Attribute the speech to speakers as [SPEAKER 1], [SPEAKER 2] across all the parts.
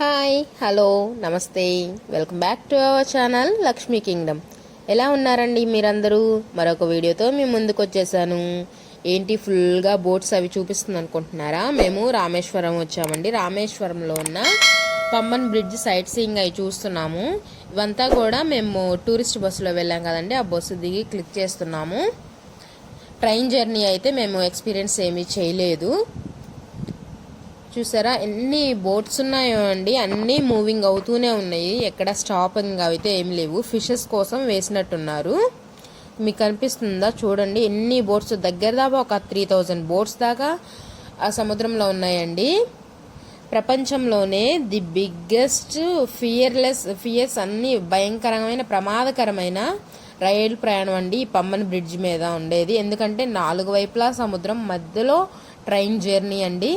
[SPEAKER 1] Hi hello నమస్తే. Welcome back to our channel Lakshmi kingdom. ఎలా ఉన్నారండి మీరందరూ? మరొక వీడియోతో మేము ముందుకు వచ్చేసాను ఏంటి ఫుల్గా బోట్స్ అవి చూపిస్తుంది అనుకుంటున్నారా మేము రామేశ్వరం వచ్చామండి. రామేశ్వరంలో ఉన్న పంబన్ బ్రిడ్జ్ సైట్ సీయింగ్ అవి చూస్తున్నాము. ఇవంతా కూడా మేము టూరిస్ట్ బస్సులో వెళ్ళాం కదండి. ఆ బస్సు దిగి క్లిక్ చేస్తున్నాము. ట్రైన్ జర్నీ అయితే మేము ఎక్స్పీరియన్స్ ఏమీ చేయలేదు. చూసారా? ఎన్ని బోట్స్ ఉన్నాయో అండి. అన్నీ మూవింగ్ అవుతూనే ఉన్నాయి. ఎక్కడ స్టాపింగ్ అయితే ఏం లేవు. ఫిషెస్ కోసం వేసినట్టున్నారు. మీకు కనిపిస్తుందా చూడండి. ఎన్ని బోట్స్? దగ్గర దాకా ఒక త్రీ థౌజండ్ బోట్స్ దాకా ఆ సముద్రంలో ఉన్నాయండి. ప్రపంచంలోనే ది బిగ్గెస్ట్ ఫియర్లెస్ ఫియర్స్ అన్ని భయంకరమైన ప్రమాదకరమైన రైలు ప్రయాణం అండి ఈ పమ్మన్ బ్రిడ్జ్ మీద ఉండేది. ఎందుకంటే నాలుగు వైపులా సముద్రం మధ్యలో ట్రైన్ జర్నీ అండి.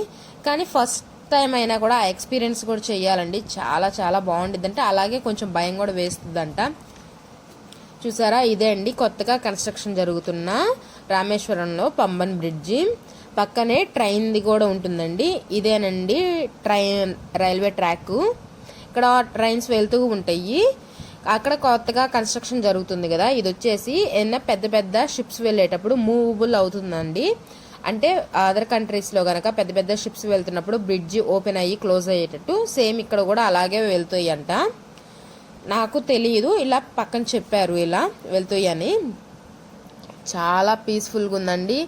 [SPEAKER 1] కానీ ఫస్ట్ టైం అయినా కూడా ఆ ఎక్స్పీరియన్స్ కూడా చేయాలండి చాలా చాలా బాగుంటుంది అంటే అలాగే కొంచెం భయం కూడా వేస్తుందంట. చూసారా? ఇదే అండి. కొత్తగా కన్స్ట్రక్షన్ జరుగుతున్న రామేశ్వరంలో పంబన్ బ్రిడ్జి. పక్కనే ట్రైన్ది కూడా ఉంటుందండి. ఇదేనండి ట్రైన్ రైల్వే ట్రాక్. ఇక్కడ ట్రైన్స్ వెళ్తూ ఉంటాయి. అక్కడ కొత్తగా కన్స్ట్రక్షన్ జరుగుతుంది కదా. ఇది వచ్చేసి ఏదైనా పెద్ద పెద్ద షిప్స్ వెళ్ళేటప్పుడు మూవబుల్ అవుతుందండి. అంటే అదర్ కంట్రీస్లో కనుక పెద్ద పెద్ద షిప్స్ వెళ్తున్నప్పుడు బ్రిడ్జ్ ఓపెన్ అయ్యి క్లోజ్ అయ్యేటట్టు సేమ్ ఇక్కడ కూడా అలాగే వెళ్తాయి అంట నాకు తెలియదు ఇలా పక్కన చెప్పారు ఇలా వెళ్తాయి అని చాలా పీస్ఫుల్గా ఉందండి.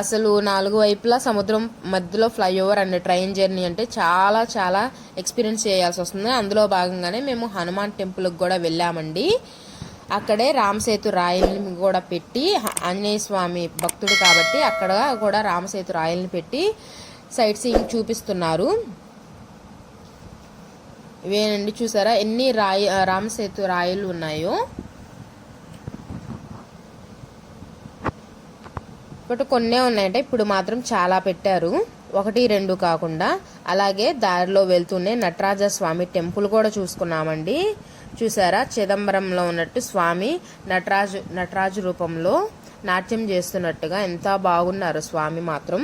[SPEAKER 1] అసలు నాలుగు వైపులా సముద్రం మధ్యలో ఫ్లైఓవర్ అండ్ ట్రైన్ జర్నీ అంటే చాలా చాలా ఎక్స్పీరియన్స్ చేయాల్సి వస్తుంది. అందులో భాగంగానే మేము హనుమాన్ టెంపుల్కి కూడా వెళ్ళామండి. అక్కడే రామసేతు రాయల్ని కూడా పెట్టి ఆంజనేయ స్వామి భక్తుడు కాబట్టి అక్కడ కూడా రామసేతు రాయల్ని పెట్టి సైట్ సీయింగ్ చూపిస్తున్నారు. ఇవేనండి చూసారా? ఎన్ని రాయి రామసేతు రాయలు ఉన్నాయో. బట్ కొన్నే ఉన్నాయంటే ఇప్పుడు మాత్రం చాలా పెట్టారు. ఒకటి రెండు కాకుండా. అలాగే దారిలో వెళ్తూనే నటరాజ స్వామి టెంపుల్ కూడా చూసుకున్నామండి. చూసారా? చిదంబరంలో ఉన్నట్టు స్వామి నటరాజు నటరాజు రూపంలో నాట్యం చేస్తున్నట్టుగా ఎంత బాగున్నారు స్వామి మాత్రం.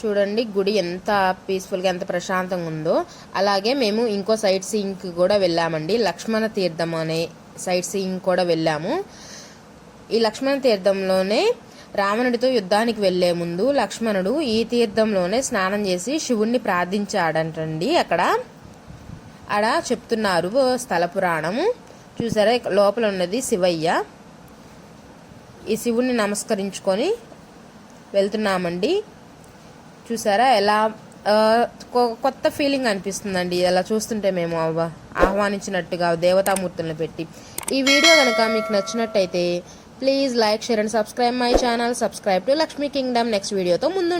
[SPEAKER 1] చూడండి గుడి ఎంత పీస్ఫుల్గా ఎంత ప్రశాంతంగా ఉందో. అలాగే మేము ఇంకో సైట్ సీయింగ్కి కూడా వెళ్ళామండి. లక్ష్మణ తీర్థం అనే సైట్ సీయింగ్ కూడా వెళ్ళాము. ఈ లక్ష్మణ తీర్థంలోనే రావణుడితో యుద్ధానికి వెళ్ళే ముందు లక్ష్మణుడు ఈ తీర్థంలోనే స్నానం చేసి శివుణ్ణి ప్రార్థించాడంటండి అక్కడ. అడ చెప్తున్నారు స్థల పురాణము. చూసారా? లోపల ఉన్నది శివయ్య. ఈ శివుణ్ణి నమస్కరించుకొని వెళ్తున్నామండి. చూసారా? ఎలా కొత్త ఫీలింగ్ అనిపిస్తుందండి. అలా చూస్తుంటే మేము ఆహ్వానించినట్టుగా దేవతామూర్తులను పెట్టి. ఈ వీడియో కనుక మీకు నచ్చినట్టయితే please like share and subscribe my channel. Subscribe to Lakshmi kingdom. Next వీడియోతో ముందు